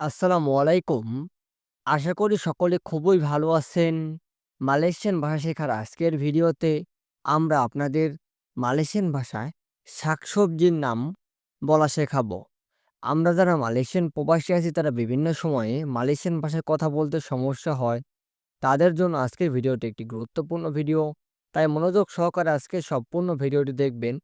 আসসালামু আলাইকুম। আশা করি সকলে খুবই ভালো আছেন। মালয়েশিয়ান ভাষা শেখার আজকের ভিডিওতে আমরা আপনাদের মালয়েশিয়ান ভাষায় শাকসবজির নাম বলা শেখাবো। আমরা যারা মালয়েশিয়ান প্রবাসী আছি, তারা বিভিন্ন সময়ে মালয়েশিয়ান ভাষায় কথা বলতে সমস্যা হয়। তাদের জন্য আজকের ভিডিওটি একটি গুরুত্বপূর্ণ ভিডিও। তাই মনোযোগ সহকারে আজকের সম্পূর্ণ ভিডিওটি দেখবেন।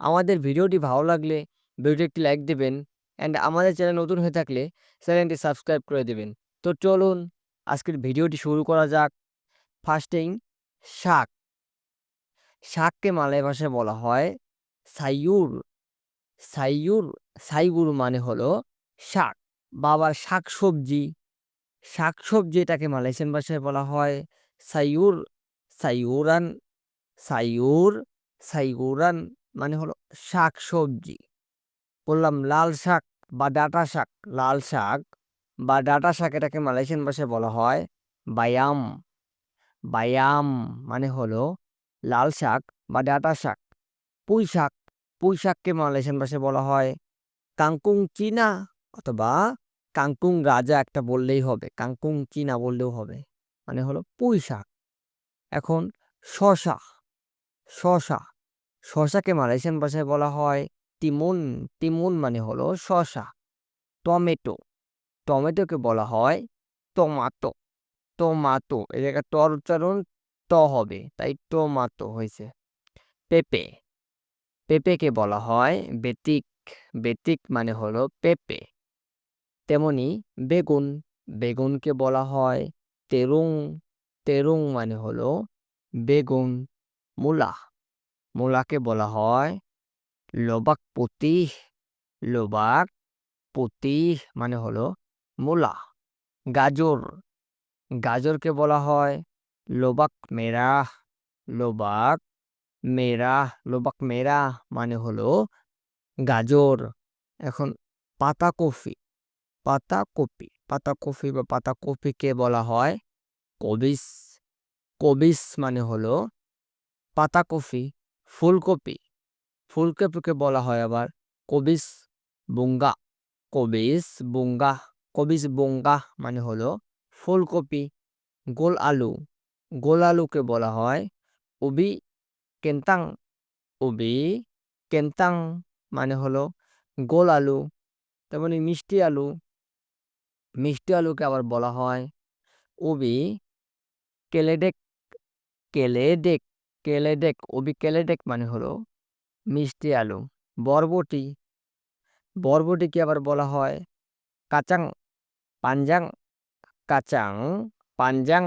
আমাদের ভিডিওটি ভালো লাগলে ভিডিওটি একটি লাইক দিবেন অ্যান্ড আমাদের চ্যানেল নতুন হয়ে থাকলে চ্যানেলটি সাবস্ক্রাইব করে দেবেন তো চলুন আজকের ভিডিওটি শুরু করা যাক। ফার্স্টেই শাক। শাককে মালয় ভাষায় বলা হয় সাইয়ুর। সাইয়ুর সাইগুর মানে হলো শাক বা আবার শাকসবজি। শাকসবজি এটাকে মালয়েশিয়ান ভাষায় বলা হয় সাইয়ুর, সাইয়ুরান, সাইয়ুর, সাইগুরান মানে হলো শাকসবজি। বললাম লাল শাক বা ডাঁটা শাক, লাল শাক বা ডাঁটা শাক এটাকে মালয়েশিয়ান ভাষায় বলা হয় বায়াম। বায়াম মানে হলো লাল শাক বা ডাঁটা শাক। পুঁই শাক, পুঁই শাককে মালয়েশিয়ান ভাষায় বলা হয় কাংকুং চীনা অথবা কাংকুং রাজা একটা বললেই হবে। কাংকুং চীনা বললেও হবে। মানে হলো পুঁই শাক। এখন শশা শশা শশাকে মালয়েশিয়ান ভাষায় বলা হয় তিমুন, তিমুন মানে হলো শসা। টমেটো, টমেটোকে বলা হয় টমাটো, টমাটো এ জায়গায় টর উচ্চারণ ট হবে তাই টোমাটো হয়েছে। পেঁপে, পেঁপেকে বলা হয় বেতিক, বেতিক মানে হলো পেঁপে। তেমনি বেগুন, বেগুনকে বলা হয় তেরুং, তেরুং মানে হলো বেগুন। মূলা, মূলাকে বলা হয় লোবাক পুতিহ, লোবাক পুতিহ মানে হলো মূলা। গাজর, গাজরকে বলা হয় লোবাক মেরাহ, লোবাক মেরাহ, লোবাক মেরা মানে হলো গাজর। এখন পাতাকপি, পাতাকপি, পাতাকপি বা পাতাকপিকে বলা হয় কবিস, কবিস মানে হলো পাতাকপি। ফুলকপি, ফুলকপিকে বলা হয় আবার কবিস বুঙ্গা, কবিস বুঙ্গা, কবিস বুঙ্গা মানে হলো ফুলকপি। গোল আলু, গোল আলুকে বলা হয় উবি কেন্তাং, উবি কেন্তাং মানে হলো গোল আলু। তেমনি মিষ্টি আলু, মিষ্টি আলুকে আবার বলা হয় উবি কেলেডেক, কেলেডেক, কেলেডেক, উবি কেলেডেক মানে হলো মিষ্টি আলু। বরবটি, বরবটিকে আবার বলা হয় কাচাং পাঞ্জাং, কাচাং পাঞ্জাং,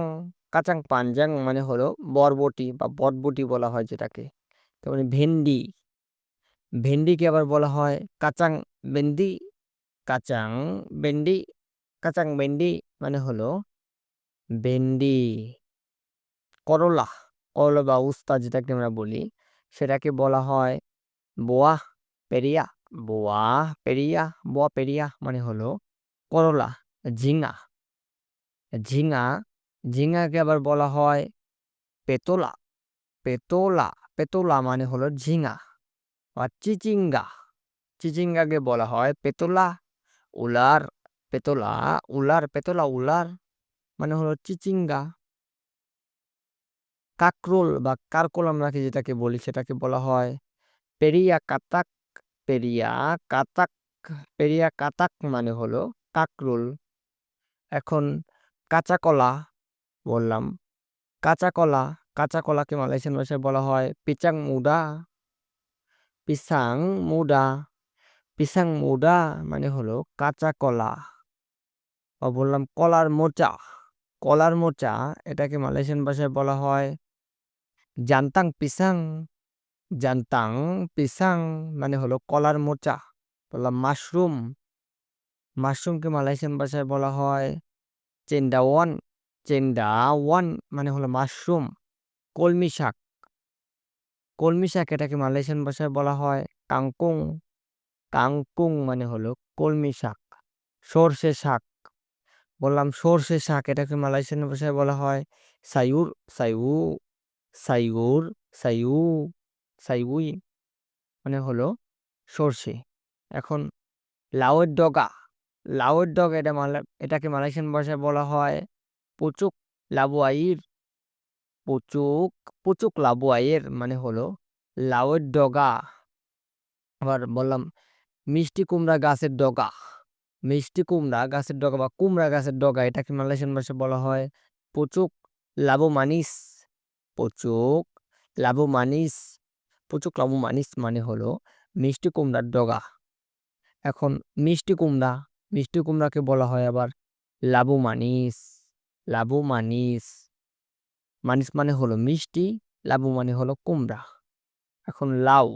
কাচাং পাঞ্জাং মানে হলো বরবটি বা বটবটি বলা হয় যেটাকে। তেমনি ভেন্ডি, ভেন্ডিকে আবার বলা হয় কাচাং বেন্ডি, কাচাং বেন্ডি, কাচাং বেন্ডি মানে হলো ভেন্ডি। করলা, করলা বা উস্তা যেটাকে আমরা বলি সেটাকে বলা হয় বোয়াহ পেরিয়া, বোয়া পেরিয়া, বোয়া পেরিয়া মানে হলো করলা। ঝিঙা, ঝিঙা, ঝিঙাকে আবার বলা হয় পেতোলা, পেতোলা, পেতোলা মানে হলো ঝিঙা। বা চিচিঙ্গা, চিচিঙ্গাকে বলা হয় পেতোলা, উলার, পেতলা উলার, পেতলা উলার মানে হলো চিচিঙ্গা। কাকরোল বা কারকোল আমরা যেটাকে বলি সেটাকে বলা হয় পেরিয়া কাতাক, পেরিয়া কাতাক, পেরিয়া কাতাক মানে হলো কাকরোল। এখন কাঁচা কলা বললাম কাঁচা কলা, কাঁচা কলাকে মালয়েশিয়ান ভাষায় বলা হয় পিচাং মুডা, পিসাং মুডা, পিসাং মুডা মানে হলো কাঁচা কলা। বা বললাম কলার মোচা, কলার মোচা এটাকে মালয়েশিয়ান ভাষায় বলা হয় জান্তাং পিসাং, জান্তাং পিসাং মানে হলো কলার মোচা। বললাম মাশরুম, মাশরুমকে মালয়েশিয়ান ভাষায় বলা হয় চেন্ডাওয়ান, চেন্ডাওয়ান মানে হলো মাশরুম। কলমি শাক, কলমি শাক এটাকে মালয়েশিয়ান ভাষায় বলা হয় কাংকুং, কাংকুং মানে হলো কলমি শাক। সর্ষে শাক, বললাম সর্ষে শাক এটাকে মালয়েশিয়ান ভাষায় বলা হয় সাইউর, সাইউ, সাইগুর, সাইউ, সাইউই মানে হলো সর্ষে। এখন লাউয়ের ডগা, লাউয়ের ডগ এটা মালা এটাকে মালয়েশিয়ান ভাষায় বলা হয় পুচুক লাবুয়াইর পুচুক পুচুক লাবুয়াইর মানে হলো লাউয়ের ডগা আবার বললাম মিষ্টি কুমড়া গাছের ডগা মিষ্টি কুমড়া গাছের ডগা বা কুমড়া গাছের ডগা এটাকে মালয়েশিয়ান ভাষায় বলা হয় পুচুক লাবু মানিস পুচুক লাবু মানিস পুচুক লাবু মানিস মানে হলো মিষ্টি কুমড়ার ডগা। এখন মিষ্টি কুমড়া, মিষ্টি কুমড়াকে বলা হয় আবার লাবু মানিস লাবু মানিস মানিস মানে হলো মিষ্টি, লাবু মানে হলো কুমড়া। এখন লাউ,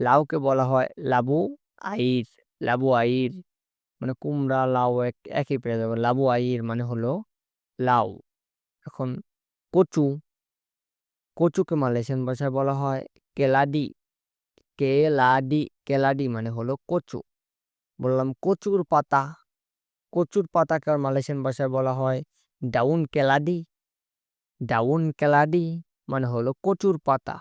লাউকে বলা হয় লাবু আইর লাবু আইর মানে কুমড়া, লাউ এক, একই পেয়ে যাবে। লাবু আইর মানে হলো লাউ। এখন কচু, কচুকে মালয়েশিয়ান ভাষায় বলা হয় কেলাডি কেলাডি কেলাডি মানে হলো কচু। বললাম কচুর পাতা, কচুর পাতাকে মালয়েশিয়ান ভাষায় বলা হয় ডাউন কেলাডি। ডাউন কেলাডি মানে হলো কচুর পাতা।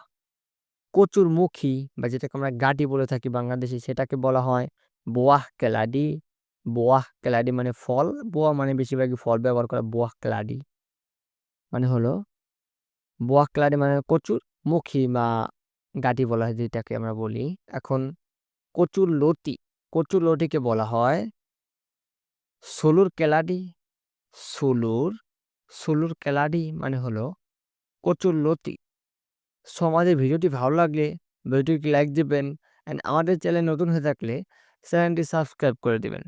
কচুর মুখী বা যেটাকে আমরা গাটি বলে থাকি বাংলাদেশে, সেটাকে বলা হয় বোয়াহ কেলাডি। বোয়াহ কেলাডি মানে ফল, বোয়া মানে বেশিরভাগই ফল ব্যবহার করা বোয়াহ কেলাডি। মানে হলো বোয়াহ কেলাডি মানে কচুর মুখী বা গাটি বলা হয় যেটাকে আমরা বলি। এখন কচুর লতি, কচুর লতিকে বলা হয় সোলুর কেলাডি। সোলুর সোলুর কেলাডি মানে হলো কচুর লতি। সো আমাদের ভিডিওটি ভালো লাগলে ভিডিওটি লাইক দিবেন অ্যান্ড আমাদের চ্যানেল নতুন হয়ে থাকলে চ্যানেলটি সাবস্ক্রাইব করে দিবেন।